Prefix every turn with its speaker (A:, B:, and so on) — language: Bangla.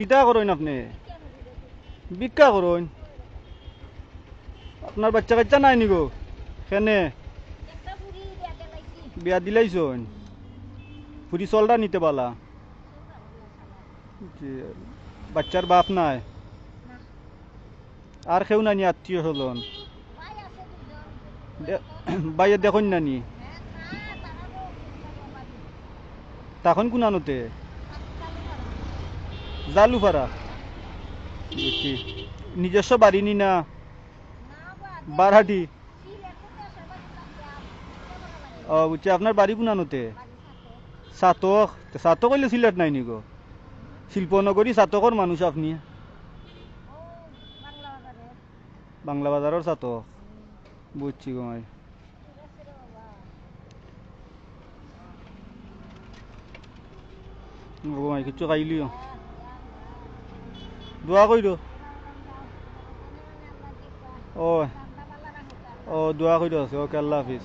A: কিতা করেন আপনি? ভিক্ষা করেন? আপনার বাচ্চা কাচ্চা নাই নিগো? কেনে? বিয়া দিলাইছন? ফুরি চলটা নিতে পালা? বাচ্চার বাপ নাই? আর কেউ নানি আত্মীয় হলন বাইরে দেখুন নানি? তখন কোনানোতে জালুপাড়া। বুঝছি নিজস্ব বাড়ি নি না? বারহাটি। ও, বুঝছি, আপনার বাড়ি
B: থাকে
A: সাতক। সাতক হইলে সিলেট নাই নিগো? শিল্পনগরী সাতকর মানুষ আপনি?
B: বাংলা বাজারে
A: বাংলা বাজারের সাতক। বুঝছি গো মাই, কিছু খাইলিও? দোয়া
B: দিবা
A: ও ও দোয়া কইরো। ওকে আল্লাহ হাফিজ।